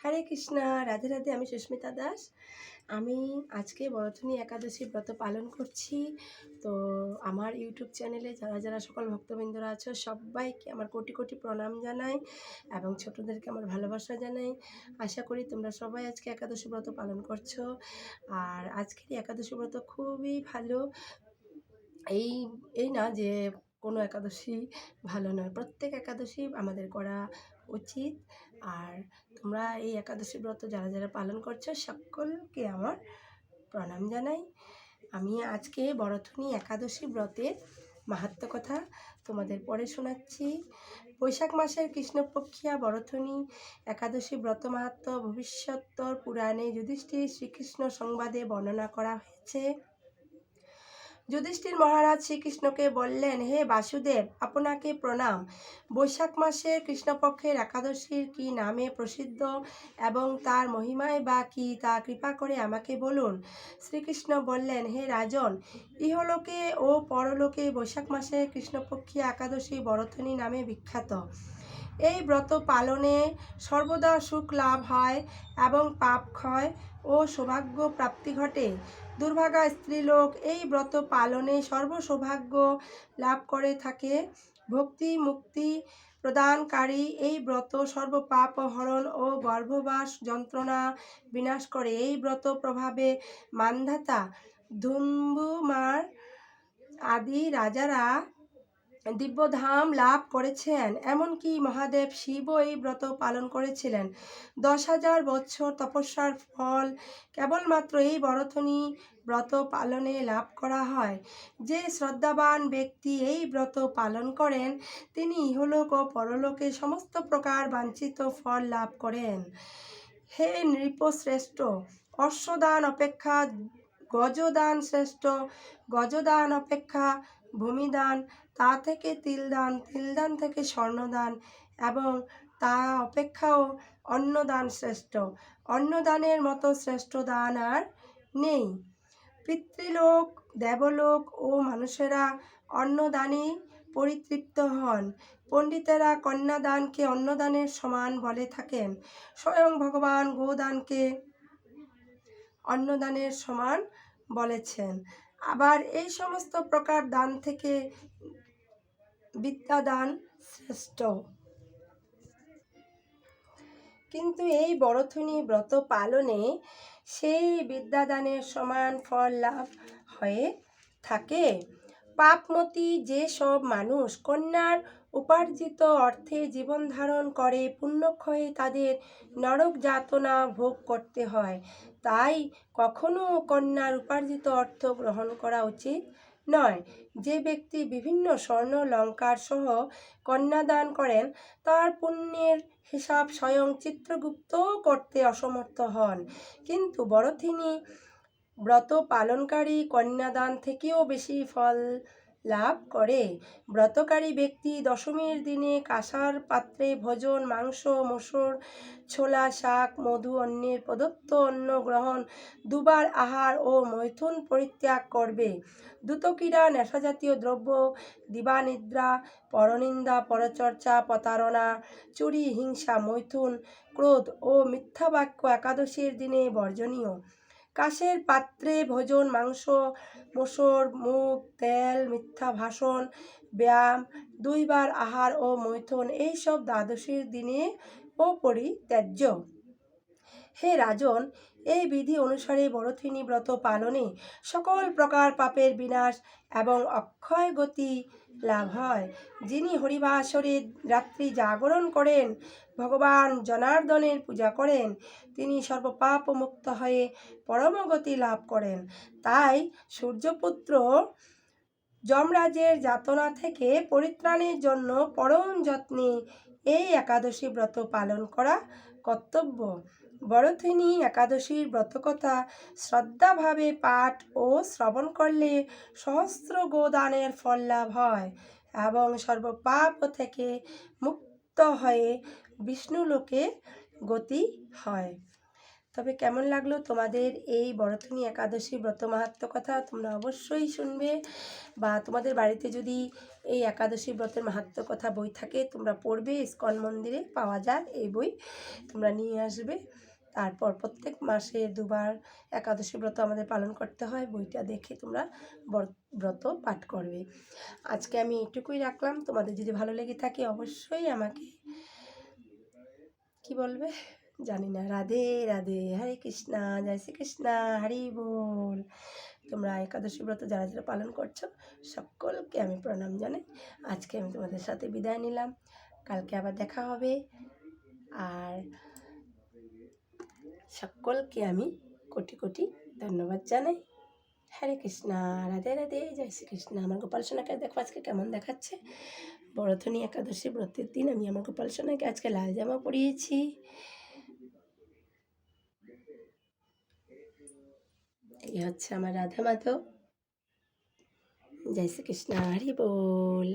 হরে কৃষ্ণা, রাধে রাধে, আমি সুস্মিতা দাস। আমি আজকে বরথনী একাদশী ব্রত পালন করছি। তো আমার ইউটিউব চ্যানেলে যারা যারা সকল ভক্তবৃন্দরা আছো, সবাইকে আমার কোটি কোটি প্রণাম জানাই এবং ছোটদেরকে আমার ভালোবাসা জানাই। আশা করি তোমরা সবাই আজকে একাদশী ব্রত পালন করছ। আর আজকের একাদশী ব্রত খুবই ভালো। এই এই না যে কোনো একাদশী ভালো নয়। প্রত্যেক একাদশী আমাদের করা উচিত। আর তোমরা এই একাদশী ব্রত যারা যারা পালন করছ, সকলকে আমার প্রণাম জানাই। আমি আজকে বরথনী একাদশী ব্রতের মাহাত্ম কথা তোমাদের পরে শোনাচ্ছি। বৈশাখ মাসের কৃষ্ণপক্ষিয়া বরথনী একাদশী ব্রত মাহাত্ম ভবিষ্যত্তর পুরাণে যুধিষ্ঠির শ্রীকৃষ্ণ সংবাদে বর্ণনা করা হয়েছে। যুধিষ্ঠির মহারাজ শ্রীকৃষ্ণকে বললেন, হে বাসুদেব, আপনাকে প্রণাম। বৈশাখ মাসে কৃষ্ণপক্ষের একাদশীর কি নামে প্রসিদ্ধ এবং তার মহিমায় বা কি তা কৃপা করে আমাকে বলুন? শ্রীকৃষ্ণ বললেন, হে রাজন, ইহলোকে ও পরলোকে বৈশাখ মাসে কৃষ্ণপক্ষী একাদশী বরথনী নামে বিখ্যাত। এই ব্রত পালনে সর্বদা সুখ লাভ হয় এবং পাপ ক্ষয় ও সৌভাগ্য প্রাপ্তি ঘটে। দুর্ভাগা স্ত্রীলোক এই ব্রত পালনে সর্বসৌভাগ্য লাভ করে থাকে। ভক্তি, মুক্তি প্রদানকারী এই ব্রত সর্বপাপ হরণ ও গর্ভবাস যন্ত্রণা বিনাশ করে। এই ব্রত প্রভাবে মান্ধাতা, ধুম্বুমার আদি রাজারা দিব্যধাম লাভ করেছেন, এমনকি মহাদেব শিবও এই ব্রত পালন করেছিলেন। দশ হাজার বছর তপস্যার ফল কেবলমাত্র এই বরথনী ব্রত পালনে লাভ করা হয়। যে শ্রদ্ধাবান ব্যক্তি এই ব্রত পালন করেন, তিনি ইহলোক ও পরলোকে সমস্ত প্রকার বাঞ্ছিত ফল লাভ করেন। হে নৃপশ্রেষ্ঠ, অশ্বদান অপেক্ষা, গজদান শ্রেষ্ঠ, গজদান অপেক্ষা, ভূমিদান তা থেকে তিলদান তিলদান থেকে স্বর্ণদান এবং তা অপেক্ষাও অন্নদান শ্রেষ্ঠ। অন্নদানের মতো শ্রেষ্ঠ দান আর নেই। পিতৃলোক, দেবলোক ও মানুষেরা অন্নদানে পরিতৃপ্ত হন। পণ্ডিতেরা কন্যাদানকে অন্নদানের সমান বলে থাকেন। স্বয়ং ভগবান গোদানকে অন্নদানের সমান বলেছেন। আবার এই সমস্ত প্রকার দান থেকে বিদ্যাদান শ্রেষ্ঠ। কিন্তু এই বরথনী ব্রত পালনে সেই বিদ্যাদানের সমান ফল লাভ হয়ে থাকে। পাপমতি যে সব মানুষ কন্যার উপার্জিত অর্থে জীবন ধারণ করে, পুণ্যক্ষয়ে তাদের নরক যাতনা ভোগ করতে হয়। তাই কখনো কন্যার উপার্জিত অর্থ গ্রহণ করা উচিত নয়। যে ব্যক্তি বিভিন্ন স্বর্ণ, লঙ্কার সহ কন্যাদান করেন, তার পুণ্যের হিসাব স্বয়ং চিত্রগুপ্ত করতে অসমর্থ হন। কিন্তু বড়থিনী ব্রত পালনকারী কন্যাদান থেকেও বেশি ফল লাভ করে। ব্রতকারী ব্যক্তি দশমীর দিনে কাঁসার পাত্রে ভোজন, মাংস, মসুর, ছোলা, শাক, মধু অন্যের প্রদত্ত অন্ন গ্রহণ, দুবার আহার ও মৈথুন পরিত্যাগ করবে। দুতকিরা নেশাজাতীয় দ্রব্য, দিবানিদ্রা, পরনিন্দা, পরচর্চা, প্রতারণা, চুরি, হিংসা, মৈথুন, ক্রোধ ও মিথ্যা বাক্য একাদশীর দিনে বর্জনীয়। কাশের পাত্রে ভোজন, মাংস, মসুর মুখ তেল, মিথ্যা ভাষণ, ব্যায়াম, দুইবার আহার ও মৈথন, এইসব দ্বাদশীর দিনে ও পরিত্যাজ্য। হে রাজন, এই বিধি অনুসারে বরথিনী ব্রত পালনে সকল প্রকার পাপের বিনাশ এবং অক্ষয় গতি লাভ হয়। যিনি হরিবাসরে রাত্রি জাগরণ করেন, ভগবান জনার্দনের পূজা করেন, তিনি সর্বপাপ মুক্ত হয়ে পরমগতি লাভ করেন। তাই সূর্যপুত্র যমরাজের যাতনা থেকে পরিত্রাণের জন্য পরম যত্নে এই একাদশী ব্রত পালন করা কর্তব্য। বড়থিনী একাদশীর ব্রতকথা, শ্রদ্ধাভাবে পাঠ ও শ্রবণ করলে সহস্র গোদানের ফল লাভ হয় এবং সর্বপাপ থেকে মুক্ত হয়ে বিষ্ণুলোকে গতি হয়। তবে কেমন লাগল তোমাদের এই বরথনী একাদশী ব্রত মাহাত্ম কথা তোমরা অবশ্যই শুনবে বা তোমাদের বাড়িতে যদি এই একাদশী ব্রতের মাহাত্ম কথা বই থাকে, তোমরা পড়বে, ইস্কন মন্দিরে পাওয়া যায় এই বই তোমরা নিয়ে আসবে। তারপর প্রত্যেক মাসে দুবার একাদশী ব্রত আমাদের পালন করতে হয়, বইটা দেখে তোমরা বর- ব্রত পাঠ করবে। আজকে আমি এটুকুই রাখলাম। তোমাদের যদি ভালো লেগে থাকে অবশ্যই আমাকে, কি বলবে? জানি না। রাধে রাধে, হরে কৃষ্ণা, জয় শ্রীকৃষ্ণা হরি বল। তোমরা একাদশী ব্রত যারা যারা পালন করছ, সকলকে আমি প্রণাম জানাই। আজকে আমি তোমাদের সাথে বিদায় নিলাম। কালকে আবার দেখা হবে। আর সকলকে আমি কোটি কোটি ধন্যবাদ জানাই। হরে কৃষ্ণা, রাধে রাধে, জয় শ্রীকৃষ্ণ আমার গোপাল সোনাকে দেখো আজকে কেমন দেখাচ্ছে। বড়থনী একাদশী ব্রতের দিন আমি আমার গোপাল সোনাকে আজকে লাল জামা পরিয়েছি। এই হচ্ছে আমার রাধা মাধব। জয় শ্রীকৃষ্ণ হরি বল।